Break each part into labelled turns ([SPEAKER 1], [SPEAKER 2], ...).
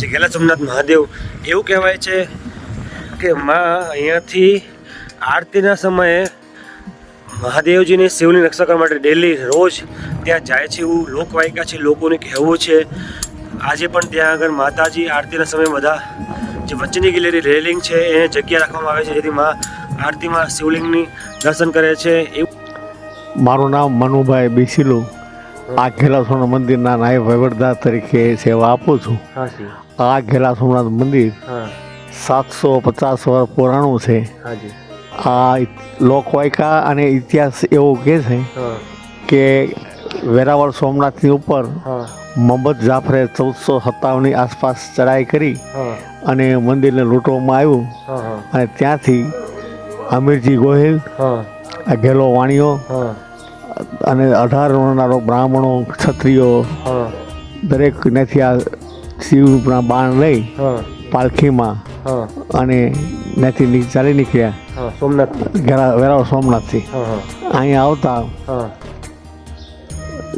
[SPEAKER 1] જે ગેલા સોમનાથ મહાદેવ એવું કહેવાય છે કે માં અહીંયાથી આરતીના સમયે મહાદેવજીની શિવની રક્ષા કરવા માટે ડેલી રોજ ત્યાં જાય છે એવું લોકવાયકા છે લોકોને કહેવું છે. આજે પણ ત્યાં આગળ માતાજી આરતીના સમયે બધા જે વચ્ચેની ગેલેરી રેલિંગ છે એ જગ્યા રાખવામાં આવે છે જેથી માં આરતીમાં શિવલિંગની દર્શન કરે છે એવું
[SPEAKER 2] મારું નામ મનુભાઈ બિસિલુ. આ ઘેલાસોના મંદિરના નાયબ વહીવટદાર તરીકે સેવા આપું છું. આ ઘેલા સોમનાથ મંદિર સાતસો પચાસ વર્ષ પુરાણું છે. આ લોકવાયકા અને ઇતિહાસ એવો કહે છે કે વેરાવળ સોમનાથની ઉપર
[SPEAKER 1] મહંમદ
[SPEAKER 2] મોહમ્મદ જાફરે ચૌદસો સત્તાવનની આસપાસ ચડાઈ કરી અને મંદિરને લૂંટવામાં આવ્યું. અને ત્યાંથી અમીરજી ગોહિલ આ ઘેલો વાણીઓ અને અઢાર બ્રાહ્મણો ક્ષત્રિયો દરેક નથી આ શિવના બાણ લઈ પાલખીમાં અને ત્યાંથી ચાલી નીકળ્યા.
[SPEAKER 1] સોમનાથ
[SPEAKER 2] વેરાવળ સોમનાથથી. અહીંયા આવતા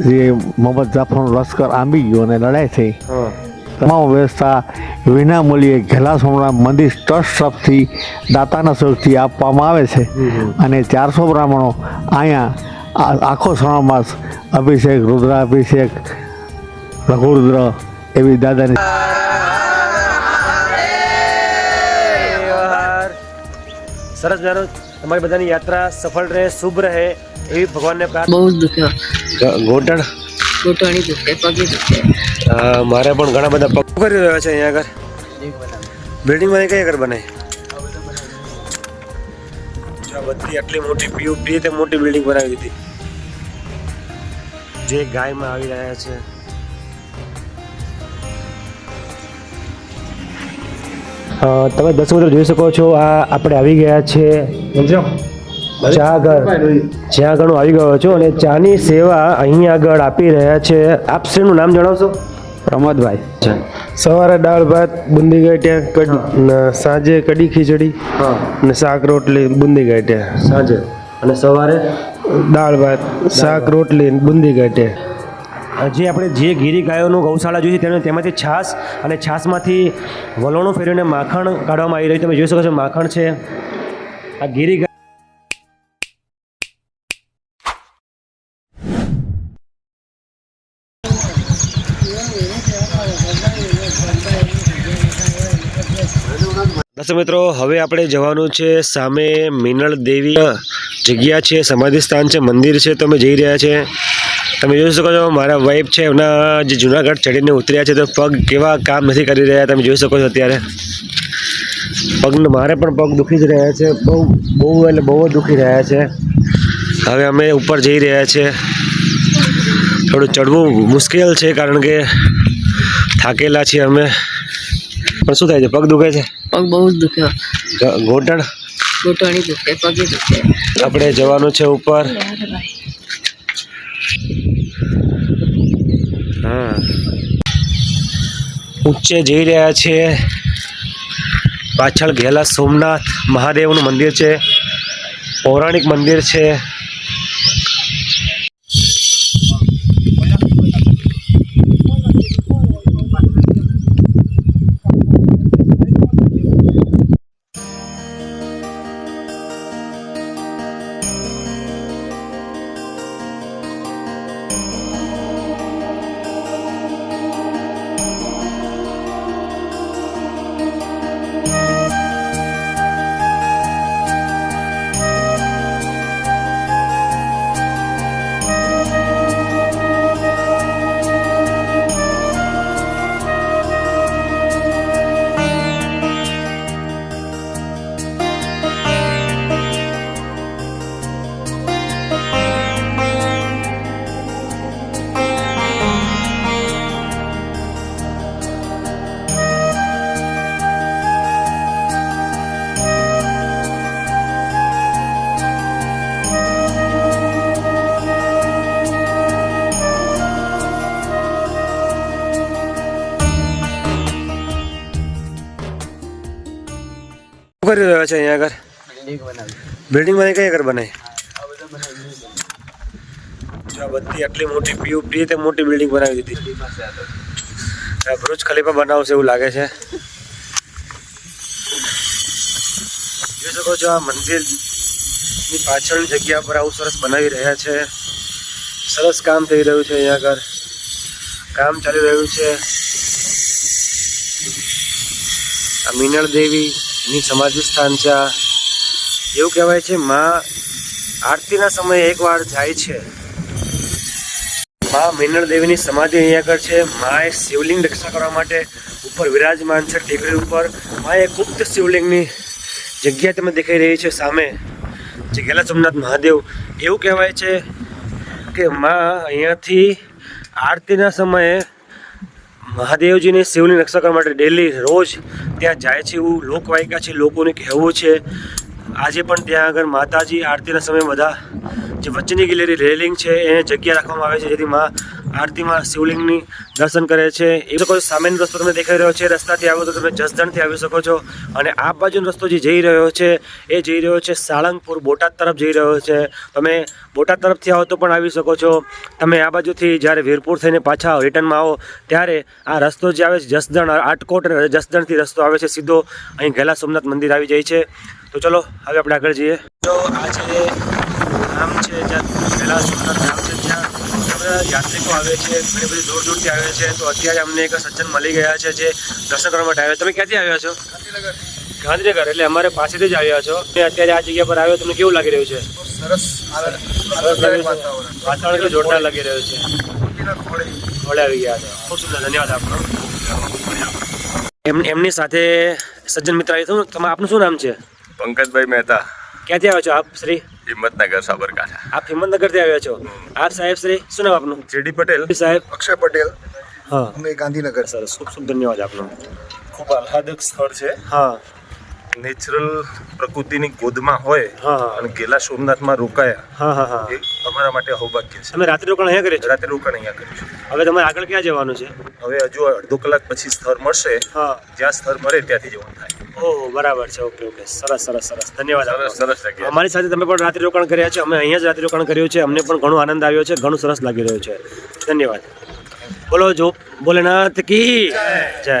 [SPEAKER 2] જે મોહમ્મદ જાફરનું લશ્કર આંબી ગયું અને લડાઈ થઈ. તમામ વ્યવસ્થા વિના મૂલ્યે ઘેલા સોમનાથ મંદિર ટ્રસ્ટ તરફથી દાતાના સ્વરૂપથી આપવામાં આવે છે. અને ચારસો બ્રાહ્મણો અહીંયા આખો શ્રાવણ માસ અભિષેક રુદ્રાભિષેક રઘુરુદ્ર એવી દાદાની
[SPEAKER 1] સરસ મજાનો તમારી બધાની યાત્રા સફળ રહે શુભ રહે એવી ભગવાનને પ્રાર્થના
[SPEAKER 3] બહુ જ દુખ્યો
[SPEAKER 1] ગોટણ?
[SPEAKER 3] ગોટણી દુખે પગે દુખે
[SPEAKER 1] મારે પણ ઘણા બધા પગ કરી રહ્યા છે અહીંયા આગળ. બિલ્ડિંગમાં કઈ આગળ બને? જો બધી આટલી મોટી પીયુપી તે મોટી બિલ્ડિંગ બનાવી દીધી જે ગાયમાં આવી રહ્યા છે. તમે દસ મિત્રો જોઈ શકો છો આ આપણે આવી ગયા છે. ચા ઘર જ્યાં આગળ આવી ગયો છો અને ચાની સેવા અહીં આગળ આપી રહ્યા છે. આપ શ્રીનું નામ જણાવશો?
[SPEAKER 4] પ્રમોદભાઈ. સવારે દાળ ભાત બુંદી ગાંઠિયા કઢ સાંજે કઢી ખીચડી અને શાક રોટલી બુંદી ગાંઠિયા.
[SPEAKER 1] સાંજે. અને સવારે?
[SPEAKER 4] દાળ ભાત શાક રોટલી બુંદી ગાંઠિયા.
[SPEAKER 1] જે આપણે જે ગીરી ગાયોનું ગૌશાળા જોઈ તેને તેમાંથી છાશ અને છાશમાંથી વલોણું ફેરવીને માખણ કાઢવામાં આવી રહ્યું તમે જોઈ શકો છો, માખણ છે. આ ગીરી દર્શક મિત્રો, હવે આપણે જવાનું છે સામે મિનળ દેવી જગ્યા છે, સમાધિ સ્થાન છે, મંદિર છે, તમે જઈ રહ્યા છે. તમે જોઈ શકો છો, મારા વાઈફ છે, એમના જે જુનાગઢ ચડીને ઉતર્યા છે, તો પગ કેવા કામ નથી કરી રહ્યા, તમે જોઈ શકો છો અત્યારે. પગ મારે પણ પગ દુખી જ રહ્યા છે, બહુ બહુ એટલે બહુ જ દુખી રહ્યા છે. હવે અમે ઉપર જઈ રહ્યા છે. થોડું ચડવું મુશ્કેલ છે, કારણ કે થાકેલા છીએ અમે. પણ શું થાય છે, પગ દુખે છે?
[SPEAKER 3] પગ બહુ જ દુખ્યો
[SPEAKER 1] ઘોટણ
[SPEAKER 3] ઘૂંટણ દુખે પગે દુખે.
[SPEAKER 1] આપણે જવાનું છે ઉપર. હા. ઊંચે જઈ રહ્યા છીએ પાછળ ઘેલા સોમનાથ મહાદેવનું મંદિર છે. પૌરાણિક મંદિર છે. શું કરી રહ્યા છે અહીંયા આગળ બિલ્ડિંગ બને કઈ આગળ બનાવી જો આ બધી આટલી મોટી પીયુપી તે મોટી બિલ્ડિંગ બનાવી દીધી આ ભરૂચ ખલીફા બનાવશે એવું લાગે છે જોઈ શકો છો આ મંદિરની પાછળની જગ્યા પર આવું સરસ બનાવી રહ્યા છે સરસ કામ થઈ રહ્યું છે અહીંયા આગળ કામ ચાલી રહ્યું છે આ મીનળ દેવીની સમાધિ સ્થાન છે આ. એવું કહેવાય છે, માં આરતીના સમયે એકવાર જાય છે. મા મિનળ દેવીની સમાધિ અહીંયા આગળ છે. માએ શિવલિંગ રક્ષા કરવા માટે ઉપર વિરાજમાન છે, ટેકરી ઉપર. માએ ગુપ્ત શિવલિંગની જગ્યા તમે દેખાઈ રહી છે સામે. જે ગેલા સોમનાથ મહાદેવ. એવું કહેવાય છે કે મા અહીંયાથી આરતીના સમયે મહાદેવજીને શિવની રક્ષા કરવા માટે ડેલી રોજ ત્યાં જાય છે એવું લોકવાયકા છે, લોકોને કહેવું છે. આજે પણ ત્યાં આગળ માતાજી આરતીના સમયે બધા જે વચ્ચેની ગેલેરી રેલિંગ છે, એને જગ્યા રાખવામાં આવે છે, જેથી માં આરતીમાં શિવલિંગની દર્શન કરે છે. એ લોકો સામેનો રસ્તો તમને દેખાઈ રહ્યો છે. રસ્તાથી આવો તો તમે જસદણથી આવી શકો છો. અને આ બાજુનો રસ્તો જે જઈ રહ્યો છે, એ જઈ રહ્યો છે સાળંગપુર બોટાદ તરફ જઈ રહ્યો છે. તમે બોટાદ તરફથી આવો તો પણ આવી શકો છો. તમે આ બાજુથી જ્યારે વીરપુર થઈને પાછા રિટર્નમાં આવો, ત્યારે આ રસ્તો જે આવે છે, જસદણ, આટકોટ જસદણથી રસ્તો આવે છે, સીધો અહીં ગેલા સોમનાથ મંદિર આવી જાય છે. તો ચલો, હવે આપણે આગળ જઈએ. તો આ છે ગામ છે, જ્યાં ગેલા સોમનાથ ગામ છે, જ્યાં યાત્રિકો આવે છે ઘણી બધી દૂર દૂરથી આવે છે. તો અત્યારે અમને એક સજ્જન મળી ગયા છે જે દર્શન કરવા માટે આવ્યા. તમે ક્યાંથી આવ્યા છો? ગાંધીનગર. એટલે અમારે પાસેથી જ આવ્યા છો. અને અત્યારે આ જગ્યા પર આવ્યો તમને કેવું લાગી રહ્યું છે?
[SPEAKER 5] સરસ?
[SPEAKER 1] વાતાવરણ. કેટલું જોરદાર લાગી રહ્યું છે. ખોળે. આવી ગયા છે. ખૂબ સુંદર. ધન્યવાદ આપનો. એમ એમની સાથે સજ્જન મિત્ર આવી શું તમે આપનું શું નામ છે?
[SPEAKER 6] પંકજભાઈ મહેતા.
[SPEAKER 1] ક્યાંથી આવ્યા છો આપ શ્રી?
[SPEAKER 6] હિંમતનગર સાબરકાંઠા.
[SPEAKER 1] આપ હિંમતનગરથી આવ્યા છો. આપ સાહેબ શ્રી શું નામ આપનું?
[SPEAKER 6] જેડી પટેલ.
[SPEAKER 1] સાહેબ.
[SPEAKER 5] અક્ષય પટેલ.
[SPEAKER 1] હા.
[SPEAKER 5] અમે ગાંધીનગર.
[SPEAKER 1] સરસ ખૂબ ખૂબ ધન્યવાદ આપનો.
[SPEAKER 6] ખૂબ આહલાદક સ્થળ છે.
[SPEAKER 1] હા.
[SPEAKER 6] નેચરલ પ્રકૃતિની ગોદમાં હોય અને ગેલા સોમનાથમાં રોકાયા
[SPEAKER 1] હા હા હા.
[SPEAKER 6] એ અમારા માટે સૌભાગ્ય છે.
[SPEAKER 1] અમે રાત્રે રોકાણ અહીંયા કરીએ
[SPEAKER 6] રાત્રે રોકાણ અહીંયા છે
[SPEAKER 1] હવે તમારે આગળ ક્યાં જવાનું છે?
[SPEAKER 6] હવે હજુ અડધો કલાક પછી સ્થળ મળશે.
[SPEAKER 1] હા.
[SPEAKER 6] જ્યાં સ્થળ મળે ત્યાંથી જવાનું થાય.
[SPEAKER 1] ઓહો બરાબર છે. Okay okay. સરસ સરસ સરસ. ધન્યવાદ
[SPEAKER 6] સરસ સરસ
[SPEAKER 1] અમારી સાથે તમે પણ રાત્રિ રોકાણ કર્યા છે. અમે અહીંયા જ રાત્રિ રોકાણ કર્યું છે. અમને પણ ઘણો આનંદ આવ્યો છે. ઘણું સરસ લાગી રહ્યું છે. ધન્યવાદ. બોલો જો ભોલેનાથ કી જય.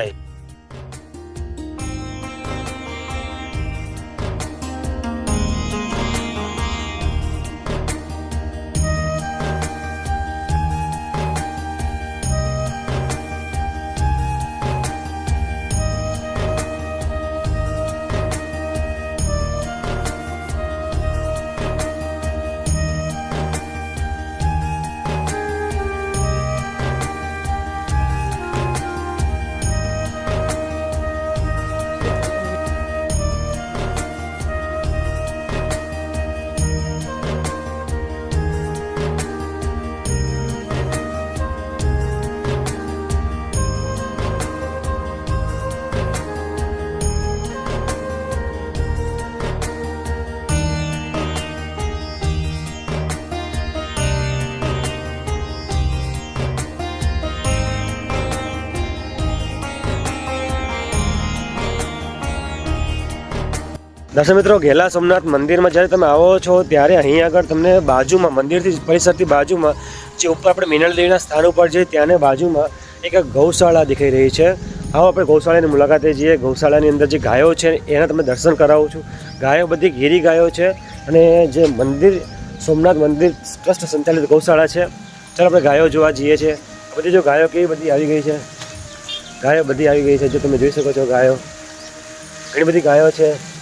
[SPEAKER 1] દર્શક મિત્રો, ઘેલા સોમનાથ મંદિરમાં જ્યારે તમે આવો છો, ત્યારે અહીં આગળ તમને બાજુમાં, મંદિરથી પરિસરથી બાજુમાં, જે ઉપર આપણે મિનલ દેવીના સ્થાન ઉપર જઈએ ત્યાંને બાજુમાં એક ગૌશાળા દેખાઈ રહી છે. આવો આપણે ગૌશાળાની મુલાકાતે જઈએ. ગૌશાળાની અંદર જે ગાયો છે, એના તમે દર્શન કરાવું છું. ગાયો બધી ઘેરી ગાયો છે અને જે મંદિર, સોમનાથ મંદિર ટ્રસ્ટ સંચાલિત ગૌશાળા છે. ચાલો આપણે ગાયો જોવા જઈએ છીએ. બધી જો ગાયો કેવી બધી આવી ગઈ છે? ગાયો બધી આવી ગઈ છે, જો તમે જોઈ શકો છો ગાયો. ઘણી બધી ગાયો છે.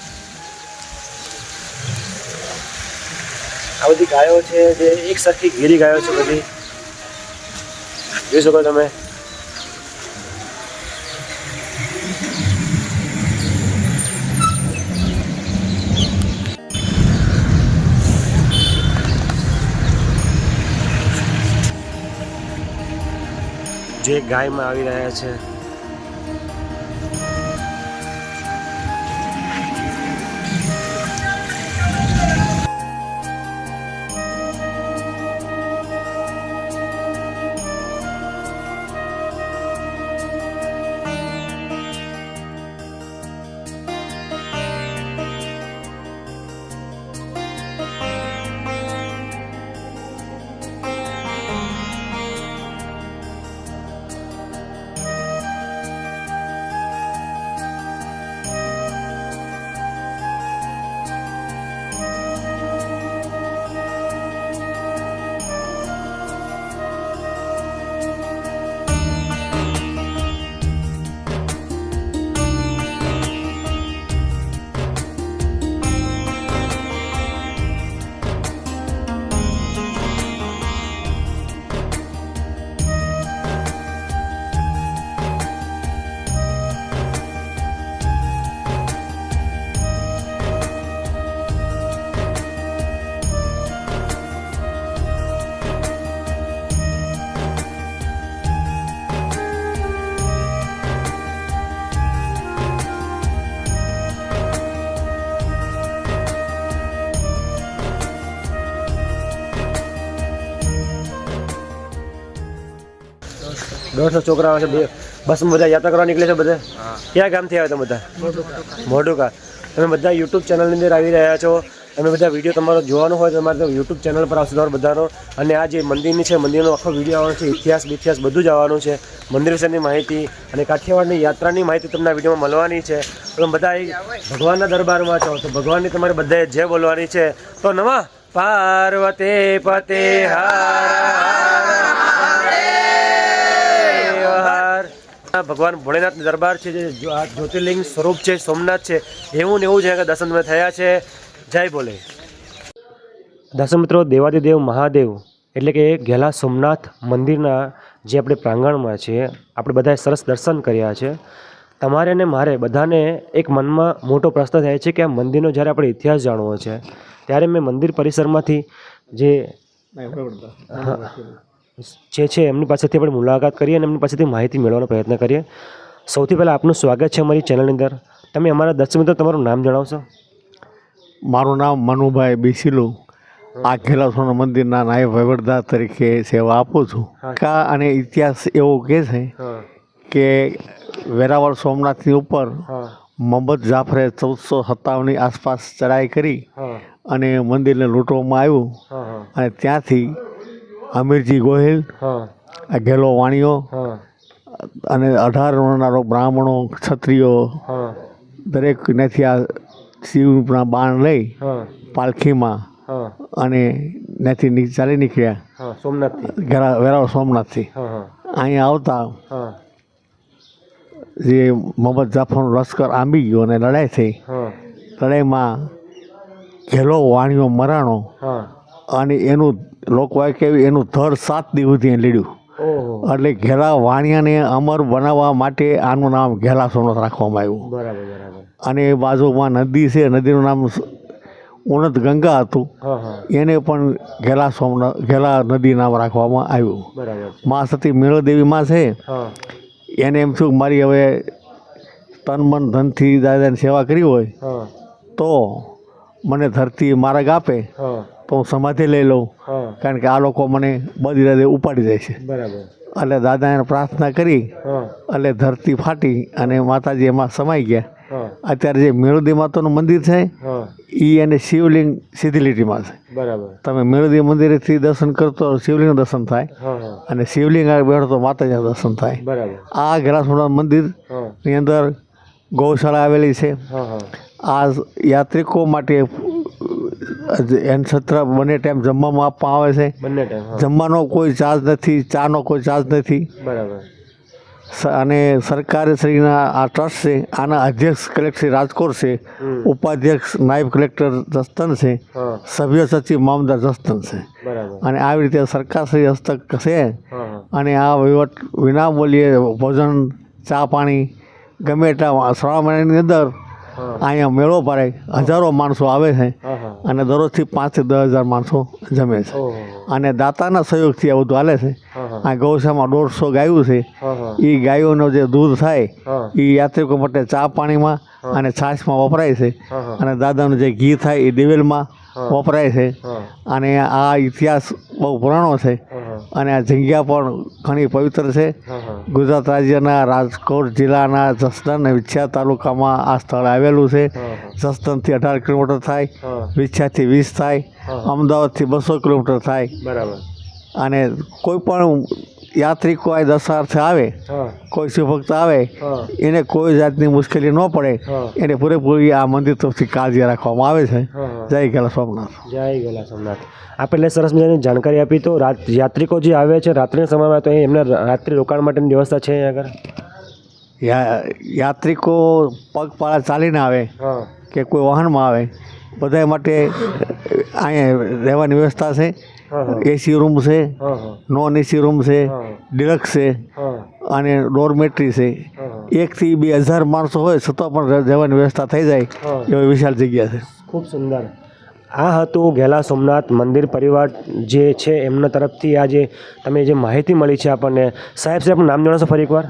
[SPEAKER 1] આ બધી ગાયો છે જે એક સરખી ઘેરી ગાયો છે બધી. જોઈ શકો તમે. જે ગાયમાં આવી રહ્યા છે. દોઢસો છોકરાઓ છે બે બસમાં બધા યાત્રા કરવા નીકળે છે બધા. ક્યાં ગામથી આવ્યા તમે બધા? મોઢુકા. તમે બધા યુટ્યુબ ચેનલની અંદર આવી રહ્યા છો. તમે બધા વીડિયો તમારો જોવાનો હોય તો તમારે યુટ્યુબ ચેનલ પર આવશે તમારો બધાનો. અને આ જે મંદિરની છે મંદિરનો આખો વીડિયો આવવાનો છે ઇતિહાસ ઇતિહાસ બધું જ આવવાનું છે. મંદિર વિશેની માહિતી અને કાઠિયાવાડની યાત્રાની માહિતી તમને આ વિડીયોમાં મળવાની છે. તમે બધા ભગવાનના દરબારમાં છો તો ભગવાનની તમારે બધાએ જે બોલવાની છે તો નવા પાર્વતે પતે હાર ભગવાન ભોળેનાથ દરબાર છે જે આ જ્યોતિર્લિંગ સ્વરૂપ છે સોમનાથ છે એવું ને એવું છે કે દર્શન થયા છે. જય બોલે દર્શન મિત્રો દેવાદિદેવ મહાદેવ એટલે કે ઘેલા સોમનાથ મંદિરના જે આપણે પ્રાંગણમાં છે આપણે બધાએ સરસ દર્શન કર્યા છે. તમારે અને મારે બધાને એક મનમાં મોટો પ્રશ્ન થાય છે કે આ મંદિરનો જ્યારે આપણે ઇતિહાસ જાણવો છે ત્યારે મેં મંદિર પરિસરમાંથી જે જે છે એમની પાસેથી આપણે મુલાકાત કરીએ અને એમની પાસેથી માહિતી મેળવવાનો પ્રયત્ન કરીએ. સૌથી પહેલાં આપનું સ્વાગત છે અમારી ચેનલની અંદર. તમે અમારા દર્શક મિત્રો તમારું નામ જણાવશો?
[SPEAKER 2] મારું નામ મનુભાઈ બિસિલુ. આ ઘેલાસોના મંદિરના નાયબ વહીવટદાર તરીકે સેવા આપું છું. કા અને ઇતિહાસ એવો કહે છે કે વેરાવળ સોમનાથની ઉપર મોહમ્મદ જાફરે ચૌદસો સત્તાવનની આસપાસ ચડાઈ કરી અને મંદિરને લૂંટવામાં આવ્યું. અને ત્યાંથી અમીરજી ગોહિલ ઘેલો વાણીઓ અને અઢાર વર્ણના બ્રાહ્મણો ક્ષત્રિયો દરેક નથી આ શિવના બાણ લઈ પાલખીમાં અને નથી ચાલી નીકળ્યા.
[SPEAKER 1] સોમનાથથી.
[SPEAKER 2] ઘેરા વેરાવળ સોમનાથથી. અહીંયા આવતા જે મોહમ્મદ જાફરનું લશ્કર આંબી ગયો અને લડાઈ થઈ. લડાઈમાં ઘેલો વાણીઓ મરાણો અને એનું લોકોએ કેવી એનું ધડ સાત દિવસ સુધી એને એટલે ઘેલા વાણિયાને અમર બનાવવા માટે આનું નામ ઘેલા સોમનાથ રાખવામાં આવ્યું.
[SPEAKER 1] બરાબર
[SPEAKER 2] અને એ બાજુમાં નદી છે નદીનું નામ ઉનત ગંગા હતું. એને પણ ઘેલા સોમનાથ ઘેલા નદી નામ રાખવામાં આવ્યું. મા સતી મેળોદેવીમાં છે. એને એમ થયું મારી હવે તન મન ધનથી દાદાની સેવા કરી હોય તો મને ધરતી માર્ગ આપે તો હું સમાધિ લઈ લઉં. કારણ કે આ લોકો મને બધી રીતે ઉપાડી જાય છે.
[SPEAKER 1] બરાબર.
[SPEAKER 2] એટલે દાદાને પ્રાર્થના કરી એટલે ધરતી ફાટી અને માતાજી એમાં સમાઈ ગયા. અત્યારે જે મેળુદી માતાનું મંદિર છે એ અને શિવલિંગ સીધી લીટીમાં છે.
[SPEAKER 1] બરાબર.
[SPEAKER 2] તમે મેળોદી મંદિરેથી દર્શન કરતો શિવલિંગનું દર્શન થાય. અને શિવલિંગ આગળ બેઠો તો માતાજીના દર્શન થાય.
[SPEAKER 1] બરાબર.
[SPEAKER 2] આ ઘેરાસોના મંદિરની અંદર ગૌશાળા આવેલી છે. આ યાત્રિકો માટે એન સત્ર બંને ટાઈમ જમવામાં આપવામાં આવે છે.
[SPEAKER 1] બંને ટાઈમ
[SPEAKER 2] જમવાનો કોઈ ચાર્જ નથી ચાનો કોઈ ચાર્જ નથી.
[SPEAKER 1] બરાબર.
[SPEAKER 2] અને સરકારશ્રીના આ ટ્રસ્ટ છે આના અધ્યક્ષ કલેક્ટર શ્રી રાજકોટ છે ઉપાધ્યક્ષ નાયબ કલેક્ટર જસ્તન છે સભ્ય સચિવ મામદાર જસ્તન છે. અને આવી રીતે સરકારશ્રી હસ્તક છે. અને આ વહીવટ વિનામૂલ્યે ભોજન ચા પાણી ગમે એટલા શ્રાવણ મહિનાની અંદર અહીંયા મેળો ભરાય. હજારો માણસો આવે છે. અને દરરોજથી પાંચથી દસ હજાર માણસો જમે છે. અને દાતાના સહયોગથી આ બધું હાલે છે. આ ગૌશામાં દોઢસો ગાયું છે. એ ગાયોનો જે દૂધ થાય એ યાત્રિકો માટે ચા પાણીમાં અને છાશમાં વપરાય છે. અને દાદાનું જે ઘી થાય એ દિવેલમાં વપરાય છે. અને આ ઇતિહાસ બહુ પુરાણો છે. અને આ જગ્યા પણ ઘણી પવિત્ર છે. ગુજરાત રાજ્યના રાજકોટ જિલ્લાના જસદણ અને વિછ્યા તાલુકામાં આ સ્થળ આવેલું છે. જસદણથી અઢાર કિલોમીટર થાય. વિછ્યાથી વીસ થાય. અમદાવાદથી બસો કિલોમીટર થાય.
[SPEAKER 1] બરાબર.
[SPEAKER 2] અને કોઈ પણ યાત્રિકો આ દર્શાર્થે આવે કોઈ શિવભક્ત આવે એને કોઈ જાતની મુશ્કેલી ન પડે. એને પૂરેપૂરી આ મંદિર તરફથી કાળજી રાખવામાં આવે છે. જય ગેલા સોમનાથ.
[SPEAKER 1] જય ગલા સોમનાથ. આપણે સરસ મજાની જાણકારી આપી તો રાત યાત્રિકો જે આવે છે રાત્રિના સમયમાં તો એમને રાત્રિ રોકાણ માટેની વ્યવસ્થા છે આગળ?
[SPEAKER 2] યાત્રિકો પગપાળા ચાલીને આવે કે કોઈ વાહનમાં આવે. બધા માટે અહીંયા રહેવાની વ્યવસ્થા છે. એસી રૂમ છે નોન એસી રૂમ છે ડિલક્સ છે અને ડોરમેટ્રી છે. એકથી બે હજાર માણસો હોય છતાં પણ જવાની રહેવાની વ્યવસ્થા થઈ જાય. એવી વિશાળ જગ્યા છે.
[SPEAKER 1] ખૂબ સુંદર. આ હતું ઘેલા સોમનાથ મંદિર પરિવાર જે છે એમના તરફથી આજે તમે જે માહિતી મળી છે આપણને. સાહેબ સાહેબ નામ જણાવશો ફરી એકવાર?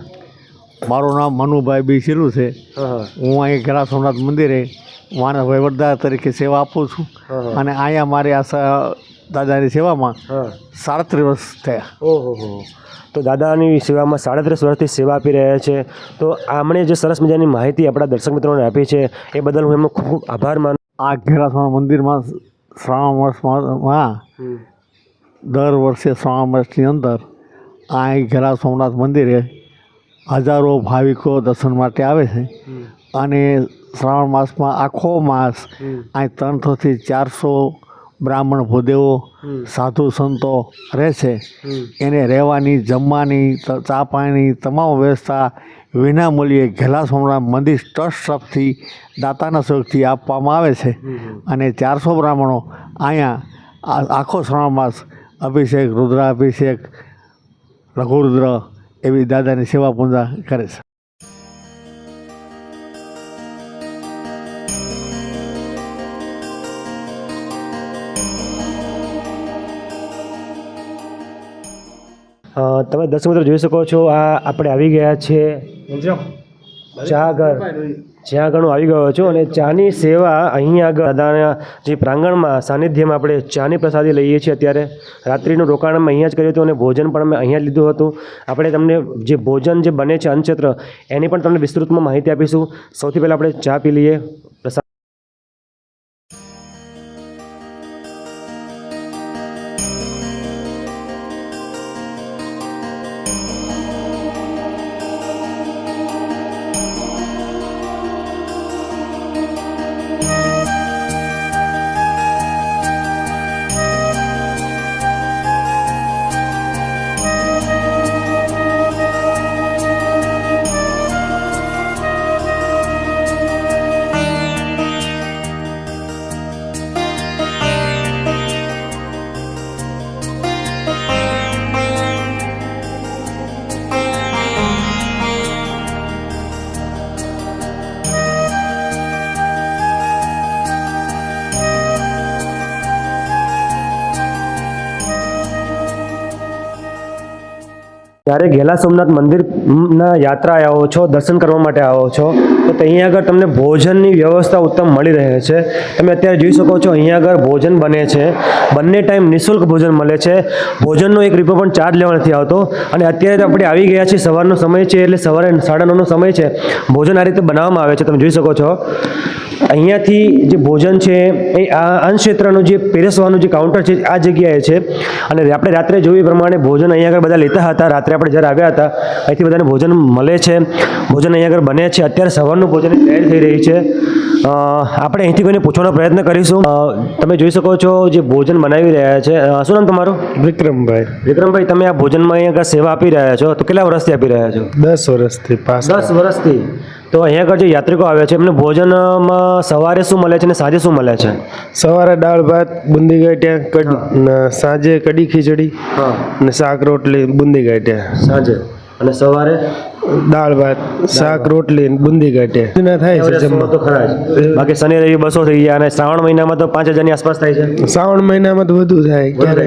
[SPEAKER 2] મારું નામ મનુભાઈ બી શીલું છે.
[SPEAKER 1] હા
[SPEAKER 2] અહીં ગેલા સોમનાથ મંદિરે માનવ વહીવટદાર તરીકે સેવા આપું છું. અને અહીંયા મારે આ દાદાની સેવામાં સાડત્રીસ વર્ષ થયા.
[SPEAKER 1] ઓહો હો. તો દાદાની સેવામાં સાડત્રીસ વર્ષથી સેવા આપી રહ્યા છે. તો આમણે જે સરસ મજાની માહિતી આપણા દર્શક મિત્રોને આપી છે એ બદલ હું એમનો ખૂબ ખૂબ આભાર માનું
[SPEAKER 2] આ ઘેરાસોના મંદિરમાં શ્રાવણ વર્ષમાં દર વર્ષે શ્રાવણ વર્ષની અંદર આ ઘેરા સોમનાથ મંદિરે હજારો ભાવિકો દર્શન માટે આવે છે. અને શ્રાવણ માસમાં આખો માસ અહીં ત્રણસોથી ચારસો બ્રાહ્મણ ભૂદેવો સાધુ સંતો રહે છે એને રહેવાની જમવાની ચા પાણીની તમામ વ્યવસ્થા વિનામૂલ્યે ઘેલા સોમનાથ મંદિર ટ્રસ્ટ તરફથી દાતાના સહયોગથી આપવામાં આવે છે. અને ચારસો બ્રાહ્મણો અહીંયા આ- આખો શ્રાવણ માસ અભિષેક રુદ્રાભિષેક લઘુરુદ્ર એવી દાદાની સેવા પૂજા કરે છે.
[SPEAKER 1] તમે દસ મિત્રો જોઈ શકો છો, આ આપણે આવી ગયા છે. ચા ઘર. જ્યાં આગળ હું આવી ગયો છું અને ચાની સેવા અહીં આગળ દાદાના જે પ્રાંગણમાં સાનિધ્યમાં આપણે ચાની પ્રસાદી લઈએ છીએ અત્યારે. રાત્રિનું રોકાણ અમે અહીંયા જ કર્યું હતું અને ભોજન પણ અમે અહીંયા લીધું હતું. આપણે તમને જે ભોજન જે બને છે અન્નક્ષેત્ર એની પણ તમને વિસ્તૃતમાં માહિતી આપીશું. સૌથી પહેલાં આપણે ચા પી લઈએ. પ્રસાદ જ્યારે ઘેલા સોમનાથ મંદિરના યાત્રા આવો છો દર્શન કરવા માટે આવો છો તો ત્યાં આગળ તમને ભોજનની વ્યવસ્થા ઉત્તમ મળી રહે છે. તમે અત્યારે જોઈ શકો છો, અહીંયા આગળ ભોજન બને છે. બંને ટાઈમ નિઃશુલ્ક ભોજન મળે છે. ભોજનનો એક રૂપિયો પણ ચાર્જ લેવા નથી આવતો. અને અત્યારે આપણે આવી ગયા છીએ, સવારનો સમય છે એટલે સવારે સાડા નવનો સમય છે. ભોજન આ રીતે બનાવવામાં આવે છે, તમે જોઈ શકો છો. અહીંયાથી જે ભોજન છે, એ આ અન્નક્ષેત્રનું જે પીરસવાનું જે કાઉન્ટર છે, આ જગ્યાએ છે. અને આપણે રાત્રે જોયું પ્રમાણે ભોજન અહીંયા આગળ બધા લેતા હતા. રાત્રે આપણે જ્યારે આવ્યા હતા, અહીંથી બધાને ભોજન મળે છે. ભોજન અહીંયા આગળ બને છે. અત્યારે સવારનું ભોજન તૈયાર થઈ રહી છે. આપણે અહીંથી કોઈને પૂછવાનો પ્રયત્ન કરીશું. તમે જોઈ શકો છો જે ભોજન બનાવી રહ્યા છે. શું નામ તમારું?
[SPEAKER 4] વિક્રમભાઈ.
[SPEAKER 1] વિક્રમભાઈ તમે આ ભોજનમાં અહીંયા સેવા આપી રહ્યા છો. તો કેટલા વર્ષથી આપી રહ્યા છો?
[SPEAKER 4] દસ વર્ષથી
[SPEAKER 1] દસ વર્ષથી. તો અહીંયા આગળ જે યાત્રિકો આવે છે એમને ભોજનમાં સવારે શું મળે છે અને સાંજે શું મળે છે?
[SPEAKER 4] સવારે દાળ ભાત બુંદી ગાંઠિયા સાંજે કઢી ખીચડી
[SPEAKER 1] હા.
[SPEAKER 4] ને શાક રોટલી બુંદી ગાંઠિયા.
[SPEAKER 1] સાંજે. અને સવારે?
[SPEAKER 4] દાળ ભાત શાક રોટલી બુંદી ગાંઠિયા ના થાય છે જમવા
[SPEAKER 1] તો ખરા જ. બાકી શનિ રવિ બસો થઈ ગયા અને શ્રાવણ મહિનામાં તો પાંચ હજારની આસપાસ થાય છે.
[SPEAKER 4] શ્રાવણ મહિનામાં તો વધુ થાય ક્યારે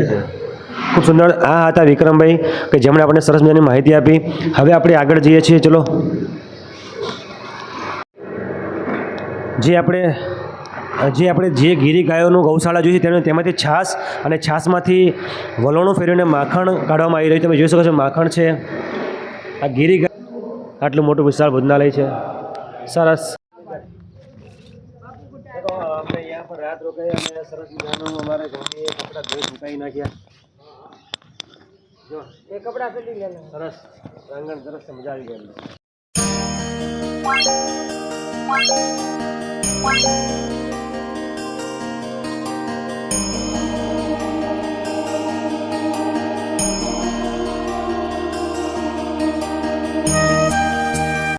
[SPEAKER 1] ખૂબ સુંદર. આ હતા વિક્રમભાઈ કે જેમણે આપણને સરસ મજાની માહિતી આપી. હવે આપણે આગળ જઈએ છીએ ચલો. જે આપણે જે આપણે જે ગીરી ગાયોનું ગૌશાળા જોઈએ છે તેનું તેમાંથી છાશ અને છાશમાંથી વલોણું ફેરવીને માખણ કાઢવામાં આવી રહ્યું. તમે જોઈ શકો છો માખણ છે. આ ગીરી ગાય આટલું મોટું વિશાળ ભોજનાલય છે સરસ રાત રોકાઈ અને સરસ મજાનું અમારે ઘરની કપડાં ધોઈ સુકાઈ નાખ્યા જો એ કપડાં ફેટી ગયા સરસ પ્રાંગણ સરસ મજા આવી અમને.